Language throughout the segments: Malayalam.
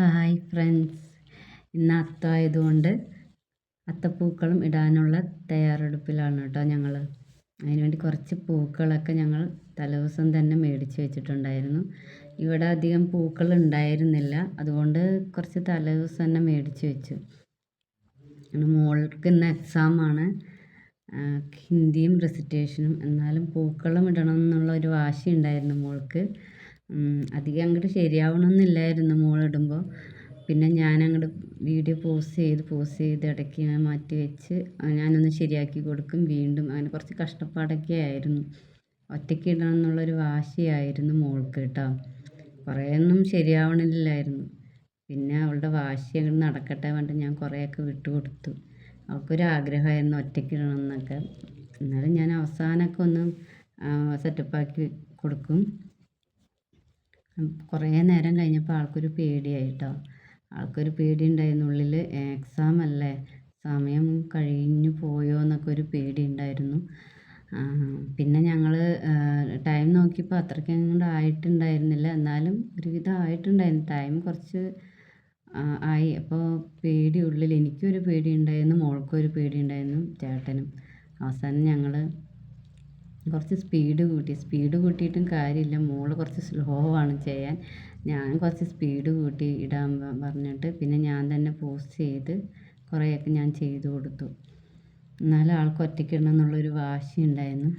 ഹായ് ഫ്രണ്ട്സ് ഇന്ന് അത്തമായതുകൊണ്ട് അത്തപ്പൂക്കളും ഇടാനുള്ള തയ്യാറെടുപ്പിലാണ് കേട്ടോ ഞങ്ങൾ അതിനുവേണ്ടി കുറച്ച് പൂക്കളൊക്കെ ഞങ്ങൾ തലേദിവസം തന്നെ മേടിച്ച് വെച്ചിട്ടുണ്ടായിരുന്നു. ഇവിടെ അധികം പൂക്കൾ ഉണ്ടായിരുന്നില്ല. അതുകൊണ്ട് കുറച്ച് തലേദിവസം തന്നെ മേടിച്ച് വെച്ചു. മോൾക്ക് ഇന്ന് എക്സാമാണ് ഹിന്ദിയും റെസിറ്റേഷനും എന്നാലും പൂക്കളം ഇടണം എന്നുള്ള ഒരു വാശി ഉണ്ടായിരുന്നു മോൾക്ക്. അധികം അങ്ങോട്ട് ശരിയാവണമെന്നില്ലായിരുന്നു മോളിടുമ്പോൾ പിന്നെ ഞാൻ അങ്ങോട്ട് വീഡിയോ പോസ് ചെയ്ത് പോസ് ചെയ്ത് ഇടയ്ക്ക് മാറ്റി വെച്ച് ഞാനൊന്ന് ശരിയാക്കി കൊടുക്കും വീണ്ടും. അങ്ങനെ കുറച്ച് കഷ്ടപ്പാടൊക്കെ ആയിരുന്നു. ഒറ്റയ്ക്ക് ഇടണം എന്നുള്ളൊരു വാശിയായിരുന്നു മോൾക്ക് കേട്ടോ കുറേയൊന്നും ശരിയാവണില്ലായിരുന്നു. പിന്നെ അവളുടെ വാശി അങ്ങോട്ട് നടക്കട്ടെ വേണ്ട ഞാൻ കുറേയൊക്കെ വിട്ടുകൊടുത്തു അവൾക്കൊരു ആഗ്രഹമായിരുന്നു ഒറ്റയ്ക്ക് ഇടണം എന്നൊക്കെ. എന്നാലും ഞാൻ അവസാനമൊക്കെ ഒന്ന് സെറ്റപ്പാക്കി കൊടുക്കും. കുറേ നേരം കഴിഞ്ഞപ്പോൾ ആൾക്കൊരു പേടിയായി കേട്ടോ ആൾക്കൊരു പേടി ഉണ്ടായിരുന്നു ഉള്ളിൽ എക്സാം അല്ലേ? സമയം കഴിഞ്ഞു പോയോ എന്നൊക്കെ ഒരു പേടി ഉണ്ടായിരുന്നു പിന്നെ ഞങ്ങൾ ടൈം നോക്കിയപ്പോൾ അത്രയ്ക്ക് അങ്ങോട്ട് ആയിട്ടുണ്ടായിരുന്നില്ല. എന്നാലും ഒരുവിധം ആയിട്ടുണ്ടായിരുന്നു. ടൈം കുറച്ച് ആയി. അപ്പോൾ പേടി ഉള്ളിൽ എനിക്കൊരു പേടി ഉണ്ടായിരുന്നു മോൾക്കൊരു പേടി ഉണ്ടായിരുന്നു ചേട്ടനും. അവസാനം ഞങ്ങൾ കുറച്ച് സ്പീഡ് കൂട്ടി. സ്പീഡ് കൂട്ടിയിട്ടും കാര്യമില്ല. മോൾ കുറച്ച് സ്ലോ ആണ് ചെയ്യാൻ. ഞാൻ കുറച്ച് സ്പീഡ് കൂട്ടി ഇടാൻ പറഞ്ഞിട്ട് പിന്നെ ഞാൻ തന്നെ പോസ്റ്റ് ചെയ്ത് കുറേയൊക്കെ ഞാൻ ചെയ്തു കൊടുത്തു. എന്നാലും ആൾക്ക് ഒറ്റയ്ക്കിടണം എന്നുള്ളൊരു വാശി ഉണ്ടായിരുന്നു.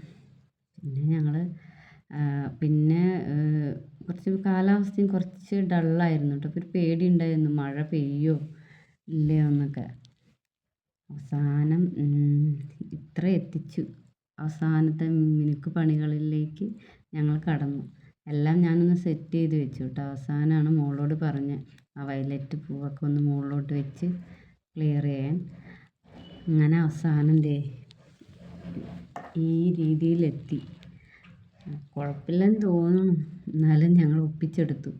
പിന്നെ ഞങ്ങൾ പിന്നെ കുറച്ച് കാലാവസ്ഥയും കുറച്ച് ഡള്ളായിരുന്നു കേട്ടോ. ഒരു പേടി ഉണ്ടായിരുന്നു മഴ പെയ്യോ ഇല്ലയോ എന്നൊക്കെ അവസാനം ഇത്ര എത്തിച്ചു. അവസാനത്തെ മിനുക്ക് പണികളിലേക്ക് ഞങ്ങൾ കടന്നു. എല്ലാം ഞാനൊന്ന് സെറ്റ് ചെയ്ത് വെച്ചു കേട്ടോ അവസാനമാണ് മോളോട് പറഞ്ഞത് ആ വയലറ്റ് പൂവൊക്കെ ഒന്ന് മുകളിലോട്ട് വെച്ച് ക്ലിയർ ചെയ്യാൻ. അങ്ങനെ അവസാനം ദേ ഈ രീതിയിലെത്തി. കുഴപ്പമില്ലെന്ന് തോന്നുന്നു. എന്നാലും ഞങ്ങൾ ഒപ്പിച്ചെടുത്തു.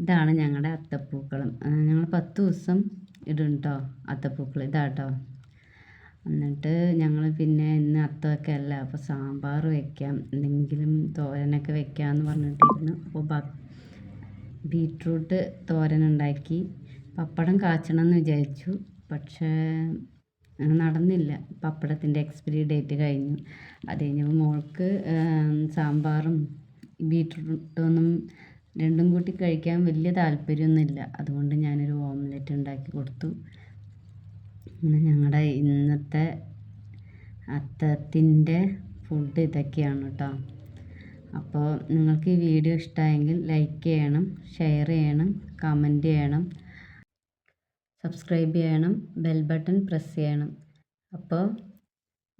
ഇതാണ് ഞങ്ങളുടെ അത്തപ്പൂക്കളം. ഞങ്ങൾ പത്ത് ദിവസം ഇടും കേട്ടോ അത്തപ്പൂക്കൾ ഇതാട്ടോ. എന്നിട്ട് ഞങ്ങൾ പിന്നെ ഇന്ന് അത്തമൊക്കെ അല്ല അപ്പോൾ സാമ്പാർ വെക്കാം. എന്തെങ്കിലും തോരനൊക്കെ വെക്കാമെന്ന് പറഞ്ഞിട്ടിരുന്നു. അപ്പോൾ ബീട്രൂട്ട് തോരൻ ഉണ്ടാക്കി പപ്പടം കാച്ചണം എന്ന് വിചാരിച്ചു. പക്ഷേ നടന്നില്ല. പപ്പടത്തിന്റെ എക്സ്പിരി ഡേറ്റ് കഴിഞ്ഞു. അത് കഴിഞ്ഞപ്പോൾ മോൾക്ക് സാമ്പാറും ബീട്രൂട്ടൊന്നും രണ്ടും കൂട്ടി കഴിക്കാൻ വലിയ താല്പര്യമൊന്നുമില്ല. അതുകൊണ്ട് ഞാനൊരു ഓംലെറ്റ് ഉണ്ടാക്കി കൊടുത്തു. ഞങ്ങളുടെ ഇന്നത്തെ അത്തത്തിന്റെ ഫുഡ് ഇതൊക്കെയാണ് കേട്ടോ അപ്പോൾ നിങ്ങൾക്ക് ഈ വീഡിയോ ഇഷ്ടമായെങ്കിൽ ലൈക്ക് ചെയ്യണം ഷെയർ ചെയ്യണം കമന്റ് ചെയ്യണം സബ്സ്ക്രൈബ് ചെയ്യണം ബെൽ ബട്ടൺ പ്രസ് ചെയ്യണം. അപ്പോൾ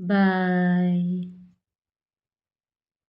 ബായ്